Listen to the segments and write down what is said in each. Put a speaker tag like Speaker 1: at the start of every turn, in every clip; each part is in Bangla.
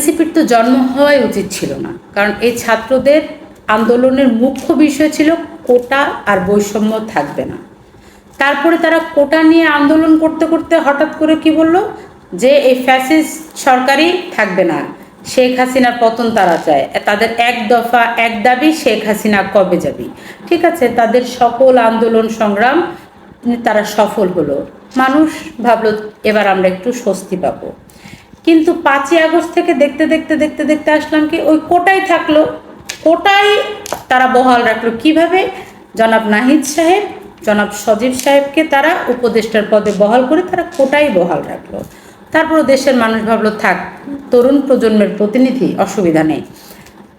Speaker 1: এনসিপির তো জন্ম হওয়াই উচিত ছিল না। কারণ এই ছাত্রদের আন্দোলনের মুখ্য বিষয় ছিল কোটা আর বৈষম্য থাকবে না। তারপরে তারা কোটা নিয়ে আন্দোলন করতে করতে হঠাৎ করে কি বলল? যে এই ফ্যাসিস্ট সরকারই থাকবে না। শেখ হাসিনার পতন তারা চায়। তাদের এক দফা, এক দাবি, শেখ হাসিনা কবে যাবি? ঠিক আছে, তাদের সকল আন্দোলন সংগ্রাম তারা সফল হলো। মানুষ ভাবলো, এবার আমরা একটু স্বস্তি পাবো। কিন্তু পাঁচই আগস্ট থেকে দেখতে দেখতে দেখতে দেখতে আসলাম কি ওই কোটাই থাকল। কোটাই তারা বহাল রাখল কীভাবে? জনাব নাহিদ সাহেব, জনাব সজীব সাহেবকে তারা উপদেষ্টার পদে বহাল করে তারা কোটাই বহাল রাখল। তারপর দেশের মানুষ ভাবলো, থাক, তরুণ প্রজন্মের প্রতিনিধি, অসুবিধা নেই।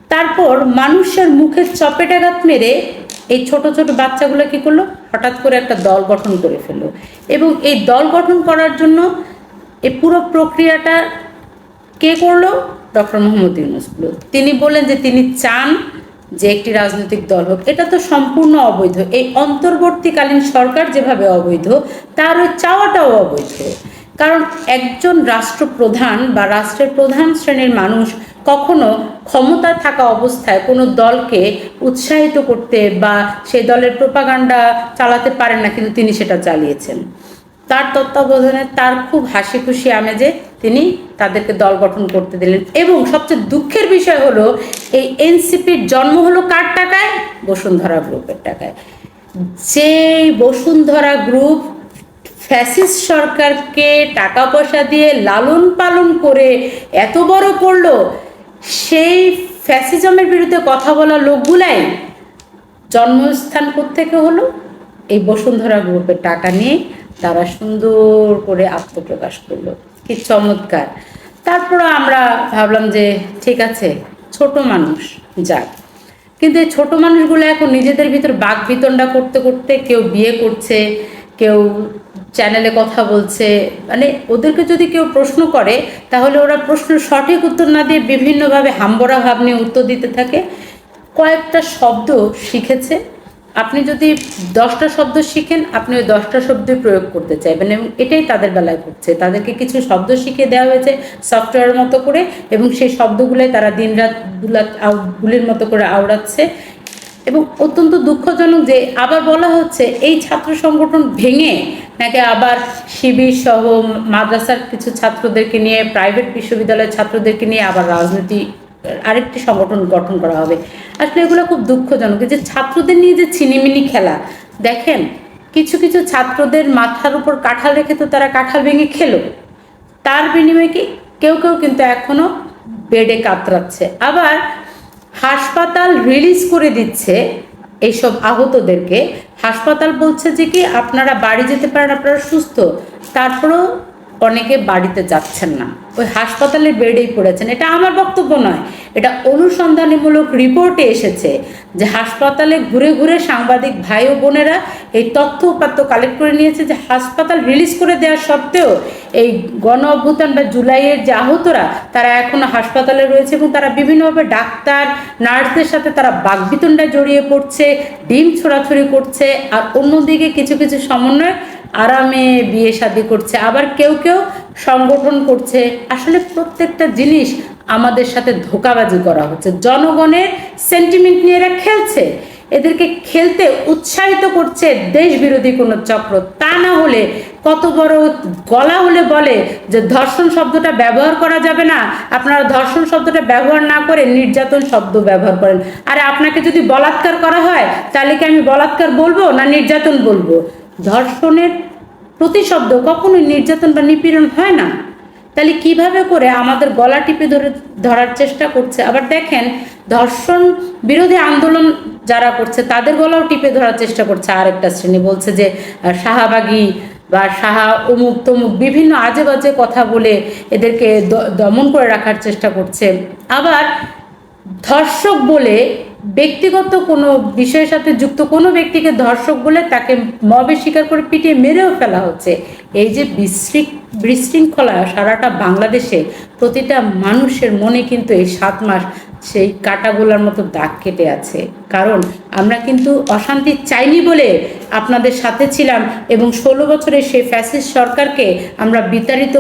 Speaker 1: তারপর মানুষের মুখের চপেটাঘাত মেরে এই ছোট ছোট বাচ্চাগুলো কি করল? হঠাৎ করে একটা দল গঠন করে ফেলল। এবং এই দল গঠন করার জন্য এই পুরো প্রক্রিয়াটা কে করল? ডক্টর মোহাম্মদ ইউনুস। তিনি বললেন যে তিনি চান যে একটি রাজনৈতিক দল হোক। এটা তো সম্পূর্ণ অবৈধ। এই অন্তর্বর্তীকালীন সরকার যেভাবে অবৈধ, তার ওই চাওয়াটাও অবৈধ। কারণ একজন রাষ্ট্রপ্রধান বা রাষ্ট্রের প্রধান শ্রেণির মানুষ কখনো ক্ষমতা থাকা অবস্থায় কোনো দলকে উৎসাহিত করতে বা সেই দলের প্রোপাগান্ডা চালাতে পারেন না, কিন্তু তিনি সেটা চালিয়েছেন। তার তত্ত্বাবধানে তার খুব হাসি খুশি আমেজে তিনি তাদেরকে দল গঠন করতে দিলেন। এবং সবচেয়ে দুঃখের বিষয় হলো, এই এনসিপির জন্ম হলো কার টাকায়? বসুন্ধরা গ্রুপের টাকায়। যেই বসুন্ধরা গ্রুপ ফ্যাসিস্ট সরকারকে টাকা পয়সা দিয়ে লালন পালন করে এত বড় করল, সেই ফ্যাসিজমের বিরুদ্ধে কথা বলা লোকগুলাই জন্মস্থান থেকে হলো? এই বসুন্ধরা গ্রুপের টাকা নিয়ে তারা সুন্দর করে আত্মপ্রকাশ করল। কি চমৎকার। তারপর আমরা ভাবলাম যে, ঠিক আছে, ছোট মানুষ যাক। কিন্তু এই ছোটো মানুষগুলো এখন নিজেদের ভিতর বাক বিতণ্ডা করতে করতে কেউ বিয়ে করছে, কেউ চ্যানেলে কথা বলছে মানে ওদেরকে যদি কেউ প্রশ্ন করে, তাহলে ওরা প্রশ্নের সঠিক উত্তর না দিয়ে বিভিন্নভাবে হাম্বরা ভাব নিয়ে উত্তর দিতে থাকে। কয়েকটা শব্দ শিখেছে। আপনি যদি দশটা শব্দ শিখেন, আপনি ওই দশটা শব্দই প্রয়োগ করতে চাইবেন এবং এটাই তাদের বেলায় ঘটছে। তাদেরকে কিছু শব্দ শিখিয়ে দেওয়া হয়েছে সফটওয়্যারের মতো করে এবং সেই শব্দগুলোই তারা দিনরাত দুলা গুলির মতো করে আওড়াচ্ছে। এবং অত্যন্ত দুঃখজনক যে আবার বলা হচ্ছে, এই ছাত্র সংগঠন ভেঙে নাকি আবার শিবির সহ মাদ্রাসার কিছু ছাত্রদেরকে নিয়ে প্রাইভেট বিশ্ববিদ্যালয়ের ছাত্রদেরকে নিয়ে আবার রাজনীতি আরেকটি সংগঠন গঠন করা হবে। আসলে এগুলো খুব দুঃখজনক। যে ছাত্রদের নিয়ে যে ছিনিমিনি খেলা, দেখেন, কিছু কিছু ছাত্রদের মাথার উপর কাঁঠাল রেখে তো তারা কাঁঠাল ভেঙে খেলো। তার বিনিময়ে কি কেউ কেউ কিন্তু এখনও বেডে কাতরাচ্ছে। আবার হাসপাতাল রিলিজ করে দিচ্ছে এইসব আহতদেরকে। হাসপাতাল বলছে যে কি, আপনারা বাড়ি যেতে পারেন, আপনারা সুস্থ। তারপরেও অনেকে বাড়িতে যাচ্ছেন না। ওই হাসপাতালের বেডেই পড়েছেন। এটা আমার বক্তব্য নয়। এটা অনুসন্ধানীমূলক রিপোর্টে এসেছে যে হাসপাতালে ঘুরে ঘুরে সাংবাদিক ভাই ও বোনেরা এই তথ্য উপাত্ত কালেক্ট করে নিয়েছে যে হাসপাতাল রিলিজ করে দেওয়া সত্ত্বেও এই গণ অভ্যুত্থান বা জুলাইয়ের যে আহতরা, তারা এখনও হাসপাতালে রয়েছে এবং তারা বিভিন্নভাবে ডাক্তার, নার্সদের সাথে তারা বাগবিতণ্ডায় জড়িয়ে পড়ছে, ডিম ছোড়াছড়ি করছে আর অন্যদিকে কিছু কিছু সমন্বয় আরামে বিয়ে শাদি করছে। আবার কেউ কেউ সংগঠন করছে। আসলে প্রত্যেকটা জিনিস আমাদের সাথে ধোকাবাজি করা হচ্ছে। জনগণের সেন্টিমেন্ট নিয়ে এরা খেলছে। এদেরকে খেলতে উৎসাহিত করছে দেশ বিরোধী কোনো চক্র। তা না হলে কত বড় গলা হলে বলে যে ধর্ষণ শব্দটা ব্যবহার করা যাবে না। আপনারা ধর্ষণ শব্দটা ব্যবহার না করে নির্যাতন শব্দ ব্যবহার করেন। আর আপনাকে যদি বলাৎকার করা হয়, তাহলে কি আমি বলাৎকার বলব না নির্যাতন বলব? ধর্ষণের প্রতিশব্দ কখনোই নির্যাতন বা নিপীড়ন হয় না। তাহলে কীভাবে করে আমাদের গলা টিপে ধরে ধরার চেষ্টা করছে? আবার দেখেন, ধর্ষণ বিরোধী আন্দোলন যারা করছে, তাদের গলাও টিপে ধরার চেষ্টা করছে আরেকটা শ্রেণি। বলছে যে শাহাবাগী বা সাহা অমুক তমুক বিভিন্ন আজে বাজে কথা বলে এদেরকে দমন করে রাখার চেষ্টা করছে। আবার ধর্ষক বলে ব্যক্তিগত কোনো বিষয়ের সাথে যুক্ত কোনো ব্যক্তিকে ধর্ষক বলে তাকে মবে স্বীকার করে পিটিয়ে মেরেও ফেলা হচ্ছে। এই যে বিশৃ বিশৃঙ্খলা সারাটা বাংলাদেশে প্রতিটা মানুষের মনে কিন্তু এই সাত মাস সেই কাটাগোলার মতো দাগ কেটে আছে। কারণ আমরা কিন্তু অশান্তি চাইনি বলে আপনাদের সাথে ছিলাম এবং ষোলো বছরের সেই ফ্যাসিস্ট সরকারকে আমরা বিতাড়িত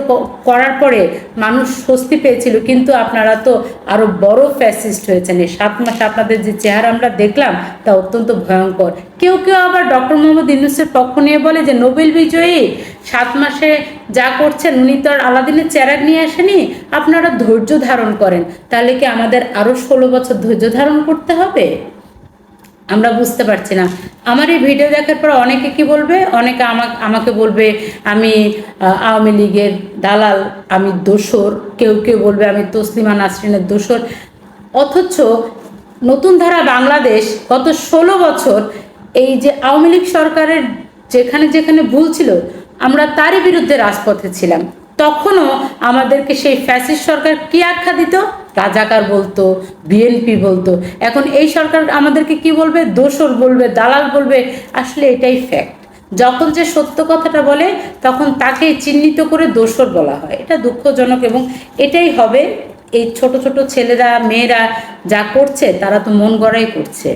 Speaker 1: করার পরে মানুষ স্বস্তি পেয়েছিল। কিন্তু আপনারা তো আরও বড় ফ্যাসিস্ট হয়েছেন। এই সাত মাস আপনাদের যে চেহারা আমরা দেখলাম, তা অত্যন্ত ভয়ঙ্কর। কেউ কেউ আবার ডক্টর মোহাম্মদ ইউনুসের পক্ষ নিয়ে বলে যে, নোবেল বিজয়ী সাত মাসে যা করছেন, উনি তো আর আলাদিনের চেরাগ নিয়ে আসেনি, আপনারা ধৈর্য ধারণ করেন। তাহলে কি আমাদের আরও ষোলো বছর ধৈর্য ধারণ করতে হবে? আমরা বুঝতে পারছি না। আমার এই ভিডিও দেখার পর অনেকে কি বলবে? অনেকে আমাকে আমাকে বলবে, আমি আওয়ামী লীগের দালাল, আমি দোসর কেউ কেউ বলবে, আমি তসলিমা নাসরিনের দোসর অথচ নতুন ধারা বাংলাদেশ গত ষোলো বছর এই যে আওয়ামী লীগ সরকারের যেখানে যেখানে ভুল ছিল আমরা তারই বিরুদ্ধে রাজপথে ছিলাম। তখনও আমাদেরকে সেই ফ্যাসিস্ট সরকার কি আখ্যা দিত? রাজাকার বলতো বিএনপি বলতো। এখন এই সরকার আমাদেরকে কি বলবে? দোসর বলবে, দালাল বলবে। আসলে এটাই ফ্যাক্ট যখন যে সত্য কথাটা বলে, তখন তাকেই চিহ্নিত করে দোসর বলা হয়। এটা দুঃখজনক এবং এটাই হবে এই ছোট ছোট ছেলেরা, মেয়েরা যা করছে, তারা তো মন গড়াই করছে।